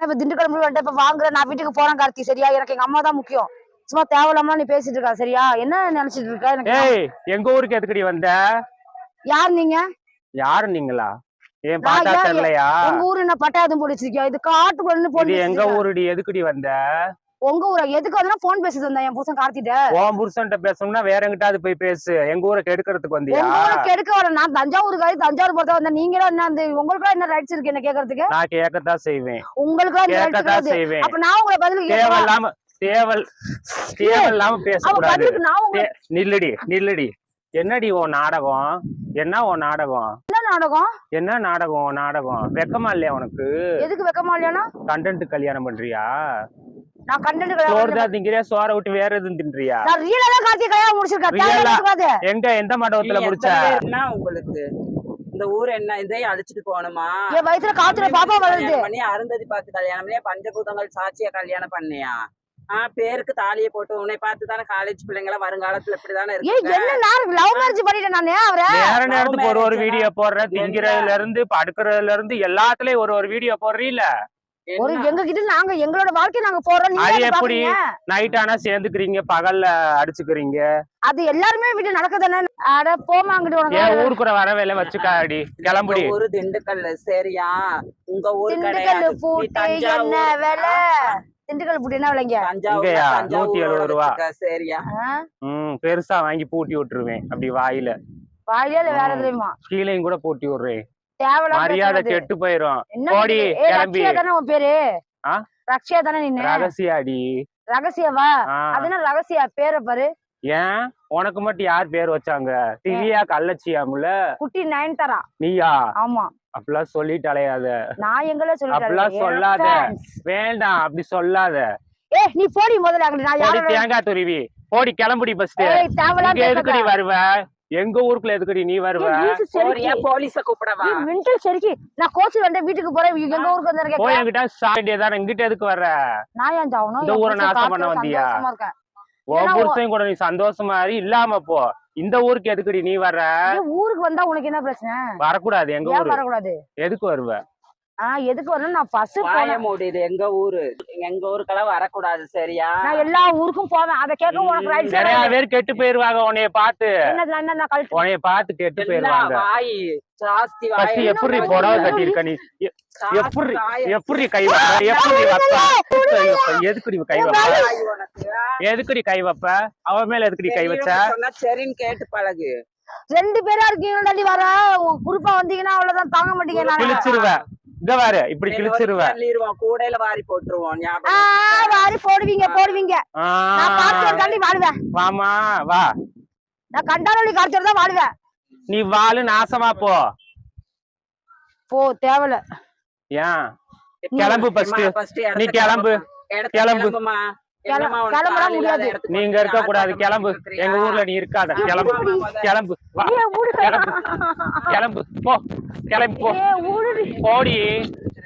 ஆனா இப்ப திண்டுக்கல் முடிவு வந்துட்டு இப்ப வாங்குற நான் வீட்டுக்கு போறேன் கார்த்தி சரியா? எனக்கு எங்க அம்மா தான் முக்கியம். சும்மா தேவையில்லாம நீ பேசிட்டு இருக்கா சரியா? என்ன நினைச்சிட்டு இருக்க? எனக்கு எங்க ஊருக்கு எதுக்குடி வந்த? யார் நீங்க? யாரு நீங்களா? ஏன் ஏன் தெரியலையா? உங்க ஊரு என்ன பட்டாயதும் போட்டு வச்சிருக்கியா இது காட்டுக்குள்ள போன் எங்க ஊருடி? எதுக்குடி வந்த? உங்க ஊரா எதுக்கு வந்து போன் பேசிட்டு வந்தேன் என் புருஷன் கார்த்திட்ட. உன் புருஷன்ட்ட பேசணும்னா வேற எங்கிட்டாவது போய் பேசு. எங்க ஊரை கெடுக்கிறதுக்கு வந்தியா? உங்க ஊருக்கு எடுக்க வர நான் தஞ்சாவூருக்கு தஞ்சாவூர் பொறுத்த வந்தேன் நீங்களும் என்ன அந்த உங்களுக்கு என்ன ரைட்ஸ் இருக்கு என்ன கேக்குறதுக்கு? நான் கேட்கத்தான் செய்வேன். உங்களுக்கு கேட்கத்தான் செய்வேன். அப்ப நான் உங்களை கேட்கவா? தேவையில்லாம தேவல் தேவையில்லாம பேசக்கூடாது. நில்லுடி நில்லுடி. என்னடி உன் நாடகம்? என்ன உன் நாடகம்? என்ன நாடகம்? என்ன நாடகம் நாடகம்? வெக்கமா இல்லையா உனக்கு? எதுக்கு வைக்கமா இல்லையானா? கண்டென்ட் கல்யாணம் பண்றியா? நான் கண்டென்ட் சோறு கிடையாது தான் திங்கிறியா சோற விட்டு வேற எதுவும் தின்றியா? நான் ரியலா தான் கார்த்திகை கல்யாணம் முடிச்சிருக்கேன். எங்க? எந்த மண்டபத்துல முடிச்ச? பேருன்னா உங்களுக்கு? இந்த ஊர் என்ன? இதையும் அழிச்சிட்டு போகணுமா? என் வயித்துல காத்துல பாப்பா வளருது. பண்ணி அருந்ததி பார்த்து கல்யாணம் பண்ணி பஞ்சபூதங்கள் சாட்சியா கல்யாணம் பண்ணியா? ஆஹ் பேருக்கு தாலியை போட்டு உன்னை பார்த்து தானே காலேஜ் பிள்ளைங்கள வருங்காலத்துல இப்படிதானே இருக்கு? என்ன நான் லவ் மேரேஜ் பண்ணிட்டேன் நானே அவரை? நேர நேரத்துக்கு ஒரு ஒரு வீடியோ போடுற? என்ன? திங்கிறதுல இருந்து படுக்கிறதுல இருந்து எல்லாத்துலயும் ஒரு ஒரு வீடியோ போடுறீல ஒரு எங்க கிட்ட நாங்க எங்களோட வாழ்க்கை நாங்க போறோம் நீங்க அது என்ன எப்படி? நைட் ஆனா சேர்ந்துக்கிறீங்க பகல்ல அடிச்சுக்கிறீங்க. அது எல்லாருமே வீட்டு நடக்குதானே அட போமா அங்கிட்டு ஏன் உனக்கு ஊருக்குற வர வேலை வச்சுக்காடி கிளம்புடி. ஊரு திண்டுக்கல் சரியா? உங்க ஊர் திண்டுக்கல் பூட்டு என்ன வேலை? திண்டுக்கல் பூட்டு என்ன விலைங்க? தஞ்சாவூர் இங்கயா? தஞ்சாவூர் 170 ரூபா. சரியா? ம் பெருசா வாங்கி பூட்டி விட்டுருவேன் அப்படி வாயில. வாயிலே இல்ல வேற ம். எதுலயுமா? கீழையும் கூட பூட்டி விடுறேன். மரியாதை. கெட்டு போயிரும்? ஏய், கிளம்பி. உன் பேரு? ரக்ஷியா தானே நீ ரகசியாடி. ரகசியவா? ஆ. அது என்ன ரகசியா பேரை பாரு. ஏன்? உனக்கு மட்டும் யார் பேர் வச்சாங்க? திவ்யா கள்ளச்சியாமுல? குட்டி நயன்தாரா? நீயா? ஆமா. அப்படிலாம் சொல்லிட்டு அலையாத நான் எங்கள அப்படிலாம் சொல்லாத. வேண்டாம் அப்படி சொல்லாத. ஏ நீ போடி முதல்ல நான் யாரோட தேங்காய் துருவி. போடி கிளம்புடி ஏய் தேவலாம் எதுக்குடி வருவ? எங்க ஊருக்குள்ள எதுக்குடி நீ வருவ? போலீஸ கூப்பிடவா? மின்டல் சரிக்கு நான் கோச்சு வந்து வீட்டுக்கு போறேன். எங்க ஊருக்கு வந்து போய் என்கிட்ட சாண்டியதான இங்கிட்ட எதுக்கு வர்ற? நான் ஏன் இந்த ஊரை நாசம் பண்ண வந்தியா? உன் புருஷன் கூட நீ சந்தோஷமா இல்லாம போ. இந்த ஊருக்கு எதுக்குடி நீ வர்ற? ஏன் ஊருக்கு வந்தா உனக்கு என்ன பிரச்சனை? வரக்கூடாது. எங்க ஏன் ஊரு? வரக்கூடாது? எதுக்கு வருவ? ஆஹ் எதுக்கு வரணும் நான் வாய போனேன். மூடிது எங்க ஊரு? எங்க ஊருக்கெல்லாம் வரக்கூடாது சரியா? நான் எல்லா ஊருக்கும் போவேன். அதை கேட்க உனக்கு ரைட் நிறைய பேர் கெட்டு போயிருவாங்க உன்னைய பார்த்து. என்னதுல என்ன நான் கழட்டு உன்னைய பார்த்து கெட்டு என்ன போயிருவாங்க. வாய் ஜாஸ்தி வாய். ஃபர்ஸ்ட் எப்படி என்ன புடவை வாய்? கட்டியிருக்க நீ? எப்படி. எப்படி கை வைப்ப? எப்படி வைப்ப? எதுக்குடி கை வைப்ப? உனக்கு. எதுக்குடி கை வைப்ப? அவ மேல எதுக்குடி கை வச்ச? சரின்னு கேட்டு பழகு. ரெண்டு பேரா இருக்கீங்களாடி வர. உன் குறுப்பா வந்தீங்கன்னா அவ்வளவுதான் தாங்க மாட்டீங்க நானு இங்க பாரு இப்படி கிழிச்சிருவ. தள்ளிடுவோம் கூடையில வாரி போட்டுருவோம் வாரி போடுவீங்க போடுவீங்க. நான் வாழுவேன் வாமா வா. நான் கண்டாரொலி கார்த்திகை தான் நீ வாழு நாசமா போ. போ தேவையில்ல ஏன்? கிளம்பு ஃபர்ஸ்ட் நீ கிளம்பு. கிளம்பு. முடியாது. நீங்க இருக்க கூடாது. கிளம்பு. எங்க ஊர்ல நீ இருக்காத. கிளம்பு. கிளம்பு. கிளம்பு. கிளம்பு. போ. கிளம்பி போ. போடி.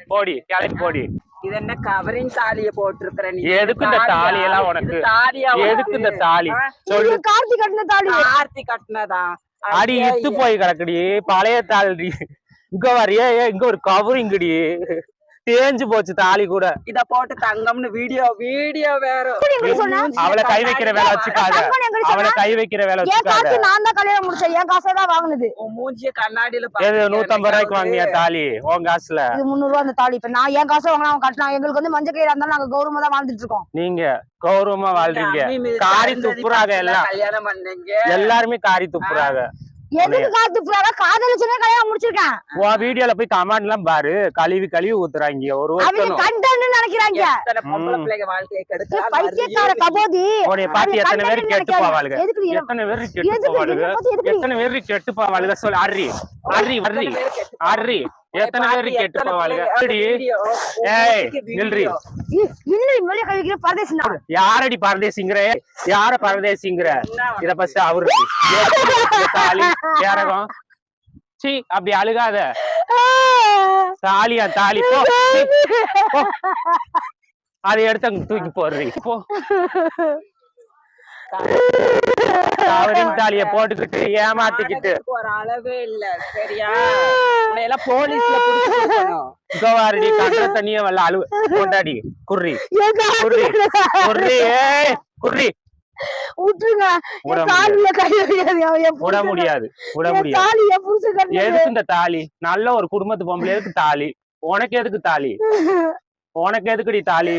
போடி. கிளம்பி போடி. இது என்ன கவரிங் தாலிய போட்டிருக்கிற நீ? எதுக்கு இந்த? தாலி எல்லாம் உனக்கு? தாலியா எதுக்கு இந்த தாலி? சொல்லு. இது கார்த்தி கட்டின தாலி. ஆர்த்தி கட்டினதா? அடி இத்து போய் கிடக்குடி. பழைய தாலி இங்க வரையே இங்க ஒரு கவரிங்கடி தேஞ்சு போச்சு தாலி கூட. இத போட்டு தங்கம்னு வீடியோ வீடியோ வேற. அவளை கை வைக்கிற வேலை வச்சுக்காத. அவளை கை வைக்கிற வேலை வச்சுக்காத. நான் தான் கல்யாணம் முடிச்சேன். என் காசை தான் வாங்குனது. மூஞ்சிய கண்ணாடியில நூத்தம்பது ரூபாய்க்கு வாங்கினியா தாலி? உன் காசுல. இது முந்நூறு ரூபா அந்த தாலி. இப்ப நான் என் காசை வாங்கினா அவன் கட்டினா. எங்களுக்கு வந்து மஞ்சள் கயிறு இருந்தாலும் நாங்க கௌரவமா தான் வாழ்ந்துட்டு இருக்கோம். நீங்க கௌரவமா வாழ்றீங்க. காரி துப்புறாங்க எல்லாம். கல்யாணம் பண்ணீங்க. எல்லாருமே காரி துப்புறாங்க. எதுக்கு காத்து புறாங்க காதலிச்சுனே கல்யாணம் முடிச்சிருக்கேன். உன் வீடியோல போய் கமெண்ட் எல்லாம் பாரு. கழுவி கழுவி ஊத்துறாங்க. ஒரு அவங்க கண்டன்னு நினைக்கிறாங்க. எத்தனை பொம்பளை ம். பிள்ளைங்க வாழ்க்கையை ஏ, கெடுக்க பைத்தியக்கார கபோதி. பார்த்து அவங்க எத்தனை பேர் கெட்டு. போவாளுங்க? எத்தனை பேர் கெட்டு போவாளுங்க? எத்தனை பேர் கெட்டு போவாளுங்க? சொல்லு அர்ரி. அர்ரி அர்ரி. அர்ரி. எத்தனை பேர் கெட்டு போவாளுங்க ஏய், நில்றி. இன்னும் வெளியே கழிக்கிற யாரடி பரதேசிங்கிற? யார பரதேசிங்கிற? இத ஃபர்ஸ்ட் அவரு. தாலி கேரகம் சீ அப்படி அழுகாத. தாலியா தாலி போ. அதை எடுத்து அங்க தூக்கி போடுறீ போ. கவரிங் தாலிய போட்டுக்கிட்டு ஏமாத்திக்கிட்டு. ஒரு அளவே இல்ல சரியா? எல்லாம் போலீஸ்ல. கோவாரடி கண்ட தண்ணிய வல்ல அழுவு கொண்டாடி குர்ரி குர்ரி குர்ரி குர்ரி விட்டுருங்க. விட கை முடியாது. விட முடியாது. எதுக்கு இந்த தாலி? நல்ல ஒரு குடும்பத்து பொம்பளை எதுக்கு தாலி? உனக்கு எதுக்கு தாலி? உனக்கு எதுக்குடி தாலி?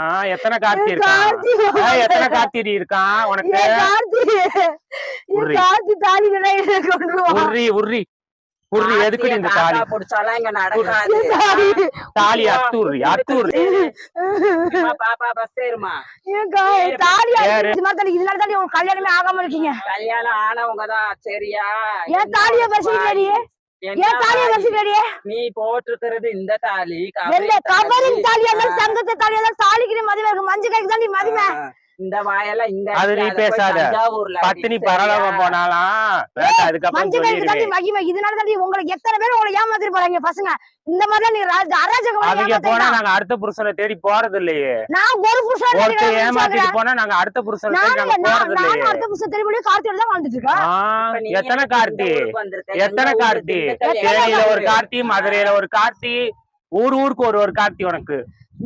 ஆஹ் எத்தனை கார்த்தி இருக்கான் எத்தனை கார்த்திடி இருக்கான் உனக்கு? உர்ரி. உர்ரி உர்ரி. எதுக்குடி இந்த தாலி? தாலி. அத்துர்ரி அத்துர்ரி கல்யாணமே ஆகாம இருக்கீங்க? கல்யாணம் ஆனவங்க தான் சரியா? என் தாலிய பசிக்கடி நீ போட்டிருக்கிறது இந்த தாலி கவரிங் தாலி. எல்லாம் தங்கத்தை தாலி எல்லாம் தாலிக்கு மதிமை இருக்கு மஞ்சள் கைக்கு தாண்டி மதிமை ஆ, இந்த வாயெல்லாம் இங்க அது நீ போய் பேசாத. பத்தினி? பரலோகம் போனாலாம். அதுக்கப்புறம் மகிமை இதனால தாண்டி உங்களுக்கு எத்தனை பேர் உங்களை ஏமாத்திட்டு போறாங்க பசங்க? இந்த மாதிரிலாம் நீங்க ரா- அராஜகம் அவங்க போனா. நாங்க அடுத்த புருஷனை தேடி போறது இல்லையே நான் ஒரு புருஷன் ஒருத்தர் தேடி ஏமாத்திட்டு போனா நாங்க அடுத்த புருஷனை தேடி நாங்க போறது இல்லையே அடுத்த புருஷன் தெரியும் கார்த்தியோட தான் வாழ்ந்துட்டு நீ எத்தனை கார்த்தி? இந்த எத்தனை கார்த்தி? தேனியில ஒரு? கார்த்தி? மதுரையில ஒரு கார்த்தி ஊர் ஊருக்கு ஒரு ஒரு கார்த்தி உனக்கு.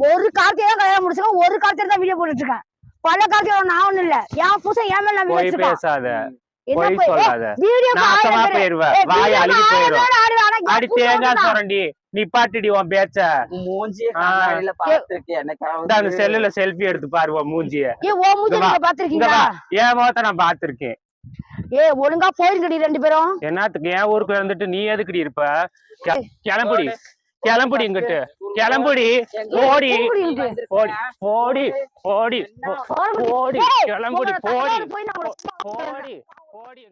ஒரு கார்த்தியை தான் கல்யாணம் முடிச்சிருக்கேன் ஒரு கார்த்தியை தான் வீடியோ போட்டுட்டு இருக்கேன் பல கார்த்தியோட நான் ஒண்ணும் இல்ல என் புருஷன் என் மேல நம்பி போய் வச்சிருக்கான். பேசாத. என்ன போய் போய்? சொல்லாத. வீடியோ நாசமா போயிருவ. வாய் அழுகி போயிரும். அடி தேங்காய் சொரண்டி. நிப்பாட்டிடி உன் பேச்ச. மூஞ்சிய செல்லுல செல்ஃபி எடுத்து பாரு மூஞ்சிய. ஏ ஓ மூஞ்சி இங்க வா, நீங்க இங்க பாத்திருக்கீங்களா வா. என் முகத்தை நான் பாத்திருக்கேன் ஏ ஒழுங்கா போயிருங்கடி ரெண்டு பேரும். என்னத்துக்கு? என் ஊருக்கு இருந்துட்டு நீ எதுக்குடி இருப்ப? கிளம்புடி. கிளம்புடி இங்கிட்டு. கிளம்புடி. போடி. போடி போடி போடி போடி. கிளம்புடி போடி. போடி. போடி.